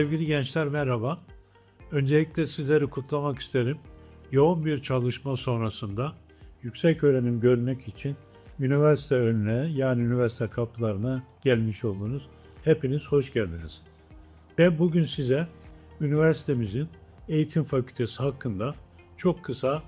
Sevgili gençler merhaba. Öncelikle sizleri kutlamak isterim. Yoğun bir çalışma sonrasında yüksek öğrenim görmek için üniversite önüne yani üniversite kapılarına gelmiş oldunuz. Hepiniz hoş geldiniz. Ben bugün size üniversitemizin eğitim fakültesi hakkında çok kısa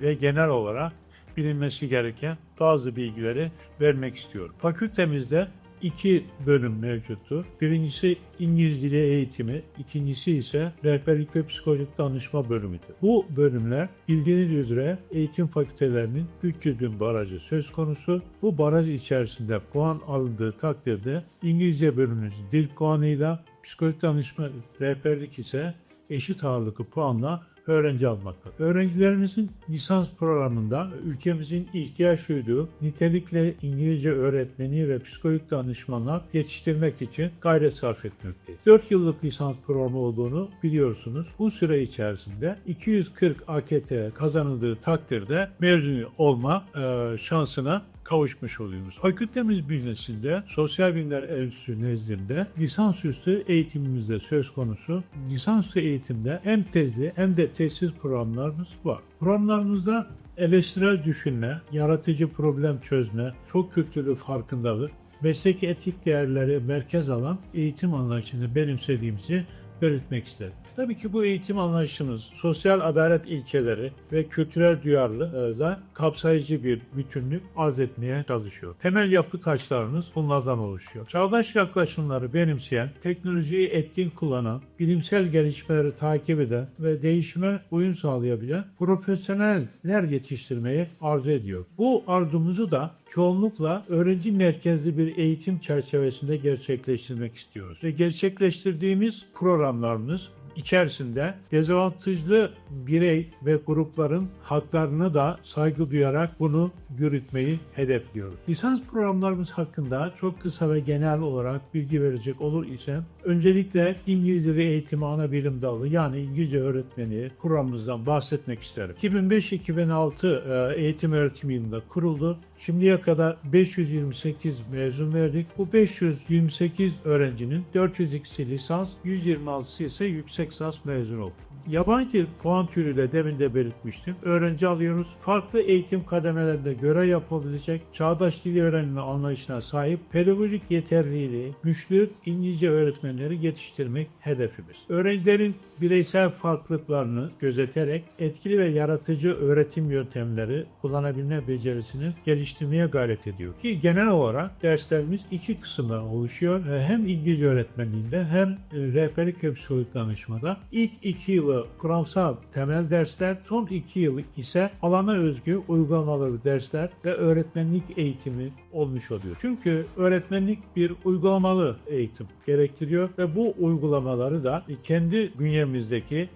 ve genel olarak bilinmesi gereken bazı bilgileri vermek istiyorum. Fakültemizde iki bölüm mevcuttur. Birincisi İngiliz dili eğitimi, ikincisi ise rehberlik ve psikolojik danışma bölümüdür. Bu bölümler bildiğiniz üzere eğitim fakültelerinin 300 bin barajı söz konusu. Bu baraj içerisinde puan alındığı takdirde İngilizce bölümünüz dil puanıyla, psikolojik danışma rehberlik ise eşit ağırlıklı puanla öğrenci almakta. Öğrencilerimizin lisans programında ülkemizin ihtiyaç duyduğu nitelikle İngilizce öğretmeni ve psikolojik danışmanlar yetiştirmek için gayret sarf etmekteyiz. 4 yıllık lisans programı olduğunu biliyorsunuz. Bu süre içerisinde 240 AKT kazanıldığı takdirde mezun olma e, şansına kavuşmuş oluyoruz. Fakültemiz bünyesinde Sosyal Bilimler Enstitüsü nezdinde lisansüstü eğitimimizde söz konusu. Lisansüstü eğitimde hem tezli hem de tezsiz programlarımız var. Programlarımızda eleştirel düşünme, yaratıcı problem çözme, çok kültürlü farkındalık, mesleki etik değerleri merkez alan eğitim anlayışını benimsediğimizi belirtmek isterim. Tabii ki bu eğitim anlayışımız sosyal adalet ilkeleri ve kültürel duyarlılığa kapsayıcı bir bütünlük arz etmeye çalışıyor. Temel yapı taşlarımız bunlardan oluşuyor. Çağdaş yaklaşımları benimseyen, teknolojiyi etkin kullanan, bilimsel gelişmeleri takip eden ve değişime uyum sağlayabilen profesyoneller yetiştirmeyi arzu ediyor. Bu arzumuzu da çoğunlukla öğrenci merkezli bir eğitim çerçevesinde gerçekleştirmek istiyoruz. Ve gerçekleştirdiğimiz programlarımız içerisinde dezavantajlı birey ve grupların haklarına da saygı duyarak bunu yürütmeyi hedefliyoruz. Lisans programlarımız hakkında çok kısa ve genel olarak bilgi verecek olur ise öncelikle İngilizce ve eğitimi ana bilim dalı yani İngilizce öğretmeni programımızdan bahsetmek isterim. 2005-2006 e, eğitim öğretim yılında kuruldu. Şimdiye kadar 528 mezun verdik. Bu 528 öğrencinin 402'si lisans, 126'sı ise yüksek lisans mezun oldu. Yabancı dil puan türüyle demin de belirtmiştim. Öğrenci alıyoruz. Farklı eğitim kademelerinde görev yapabilecek, çağdaş dil öğrenimi anlayışına sahip, pedagojik yeterliliği, güçlü İngilizce öğretmenleri yetiştirmek hedefimiz. Öğrencilerin bireysel farklılıklarını gözeterek etkili ve yaratıcı öğretim yöntemleri kullanabilme becerisini geliştirmeye gayret ediyor. Ki genel olarak derslerimiz iki kısımdan oluşuyor. Hem İngilizce öğretmenliğinde hem e, rehberlik ve psikolojik danışmada. İlk iki yılı kuramsal temel dersler, son iki yıl ise alana özgü uygulamalı dersler ve öğretmenlik eğitimi olmuş oluyor. Çünkü öğretmenlik bir uygulamalı eğitim gerektiriyor ve bu uygulamaları da kendi bünyemizdeki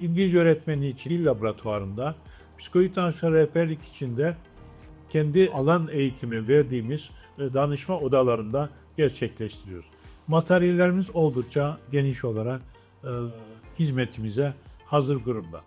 İngilizce öğretmenliği için dil laboratuvarında, psikolojik danışma rehberlik içinde kendi alan eğitimi verdiğimiz e, danışma odalarında gerçekleştiriyoruz. Materyallerimiz oldukça geniş olarak e, hizmetimize hazır durumda.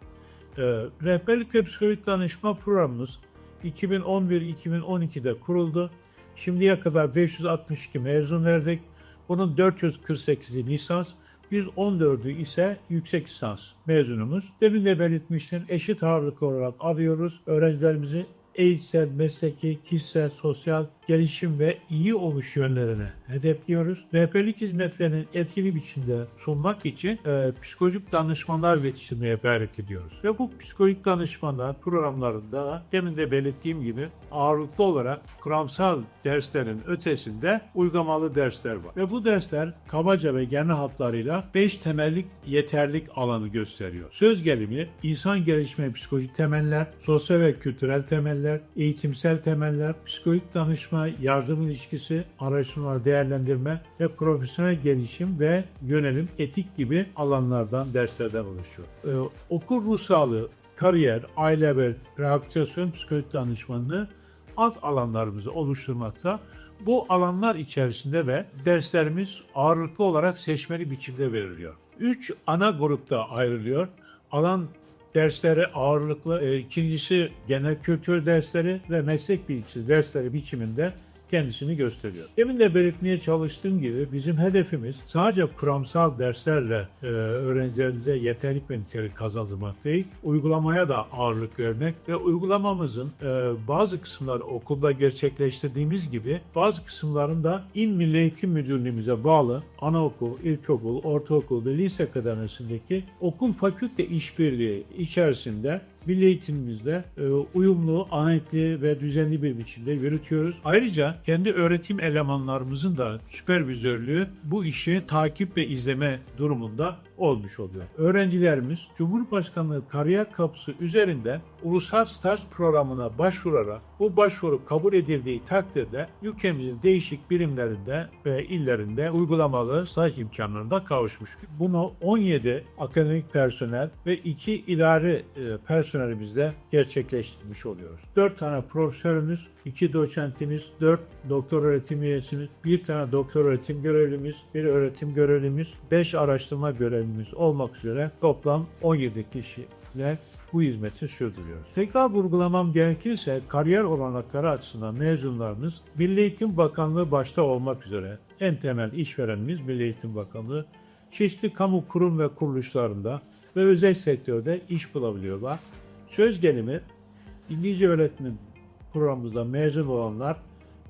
E, rehberlik ve psikolojik danışma programımız 2011-2012'de kuruldu. Şimdiye kadar 562 mezun verdik. Bunun 448'i lisans, 114'ü ise yüksek lisans mezunumuz. Demin de belirtmiştim eşit ağırlıklı olarak alıyoruz. Öğrencilerimizi eğitsel, mesleki, kişisel, sosyal gelişim ve iyi oluş yönlerine hedefliyoruz. Rehberlik hizmetlerini etkili biçimde sunmak için e, psikolojik danışmanlar yetiştirmeye gayret ediyoruz. Ve bu psikolojik danışmanlar programlarında demin de belirttiğim gibi ağırlıklı olarak kuramsal derslerin ötesinde uygulamalı dersler var. Ve bu dersler kabaca ve genel hatlarıyla 5 temellik yeterlik alanı gösteriyor. Söz gelimi, insan gelişme psikolojik temeller, sosyal ve kültürel temeller, eğitimsel temeller, psikolojik danışma, yardım ilişkisi, araştırma, değerlendirme ve profesyonel gelişim ve yönelim, etik gibi alanlardan derslerden oluşuyor. Ee, okul ruh sağlığı, kariyer, aile ve rehabilitasyon psikolojik danışmanlığı alt alanlarımızı oluşturmakta. Bu alanlar içerisinde ve derslerimiz ağırlıklı olarak seçmeli biçimde veriliyor. Üç ana grupta ayrılıyor. Alan dersleri ağırlıklı, e, ikincisi genel kültür dersleri ve meslek bilgisi dersleri biçiminde kendisini gösteriyor. Demin de belirtmeye çalıştığım gibi bizim hedefimiz sadece kuramsal derslerle e, öğrencilerimize yeterlik ve nitelik kazandırmak değil, uygulamaya da ağırlık vermek ve uygulamamızın e, bazı kısımları okulda gerçekleştirdiğimiz gibi bazı kısımların da İl Milli Eğitim Müdürlüğümüze bağlı anaokul, ilkokul, ortaokul ve lise kadenesindeki okul fakülte işbirliği içerisinde milli eğitimimizle e, uyumlu, ahenetli ve düzenli bir biçimde yürütüyoruz. Ayrıca kendi öğretim elemanlarımızın da süpervizörlüğü bu işi takip ve izleme durumunda olmuş oluyor. Öğrencilerimiz Cumhurbaşkanlığı kariyer kapısı üzerinde ulusal staj programına başvurarak bu başvuru kabul edildiği takdirde ülkemizin değişik birimlerinde ve illerinde uygulamalı staj imkanlarına kavuşmuş. Bunu 17 akademik personel ve 2 idari e, personelimizle gerçekleştirmiş oluyoruz. 4 tane profesörümüz, 2 doçentimiz, 4 doktor öğretim üyesimiz, 1 tane doktor öğretim görevlimiz, 1 öğretim görevlimiz, 5 araştırma görevlimiz olmak üzere toplam 17 kişiyle bu hizmeti sürdürüyoruz. Tekrar vurgulamam gerekirse kariyer olanakları açısından mezunlarımız Milli Eğitim Bakanlığı başta olmak üzere en temel işverenimiz Milli Eğitim Bakanlığı çeşitli kamu kurum ve kuruluşlarında ve özel sektörde iş bulabiliyorlar. Söz gelimi İngilizce öğretmen programımızda mezun olanlar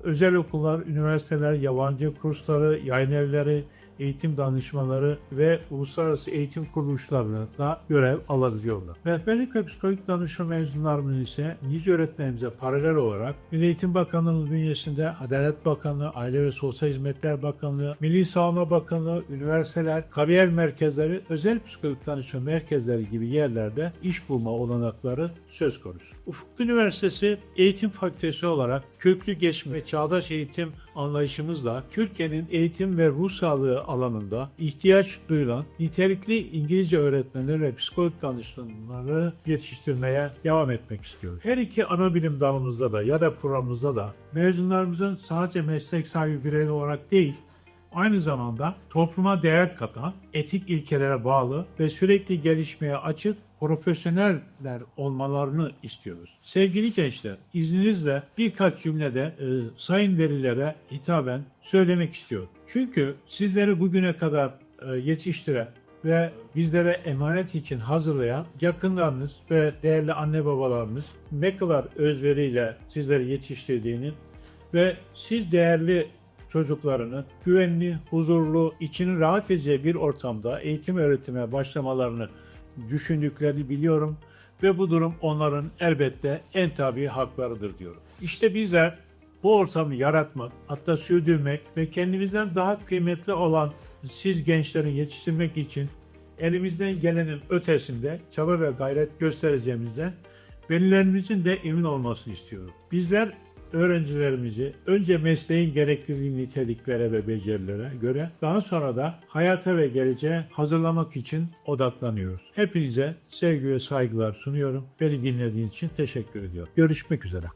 özel okullar, üniversiteler, yabancı kursları, yayın evleri, eğitim danışmaları ve uluslararası eğitim kuruluşlarında görev alabiliyorlar. Rehberlik ve psikolojik danışma mezunlarımız ise İngilizce öğretmenimize paralel olarak Milli Eğitim Bakanlığı'nın bünyesinde Adalet Bakanlığı, Aile ve Sosyal Hizmetler Bakanlığı, Milli Savunma Bakanlığı, üniversiteler, kariyer merkezleri, özel psikolojik danışma merkezleri gibi yerlerde iş bulma olanakları söz konusu. Ufuk Üniversitesi Eğitim Fakültesi olarak köklü geçme çağdaş eğitim anlayışımızla Türkiye'nin eğitim ve ruh sağlığı alanında ihtiyaç duyulan nitelikli İngilizce öğretmenleri ve psikolog danışmanları yetiştirmeye devam etmek istiyoruz. Her iki ana bilim dalımızda da ya da programımızda da mezunlarımızın sadece meslek sahibi birey olarak değil, aynı zamanda topluma değer katan, etik ilkelere bağlı ve sürekli gelişmeye açık profesyoneller olmalarını istiyoruz. Sevgili gençler, izninizle birkaç cümlede e, sayın verilere hitaben söylemek istiyorum. Çünkü sizleri bugüne kadar e, yetiştiren ve bizlere emanet için hazırlayan yakınlarınız ve değerli anne babalarınız ne kadar özveriyle sizleri yetiştirdiğinin ve siz değerli çocuklarını güvenli, huzurlu, içini rahat edeceği bir ortamda eğitim öğretime başlamalarını düşündüklerini biliyorum ve bu durum onların elbette en tabi haklarıdır diyorum. İşte bizler bu ortamı yaratmak, hatta sürdürmek ve kendimizden daha kıymetli olan siz gençlerin yetiştirmek için elimizden gelenin ötesinde çaba ve gayret göstereceğimizden velilerimizin de emin olmasını istiyorum. Bizler öğrencilerimizi önce mesleğin gerektirdiği niteliklere ve becerilere göre daha sonra da hayata ve geleceğe hazırlamak için odaklanıyoruz. Hepinize sevgi ve saygılar sunuyorum. Beni dinlediğiniz için teşekkür ediyorum. Görüşmek üzere.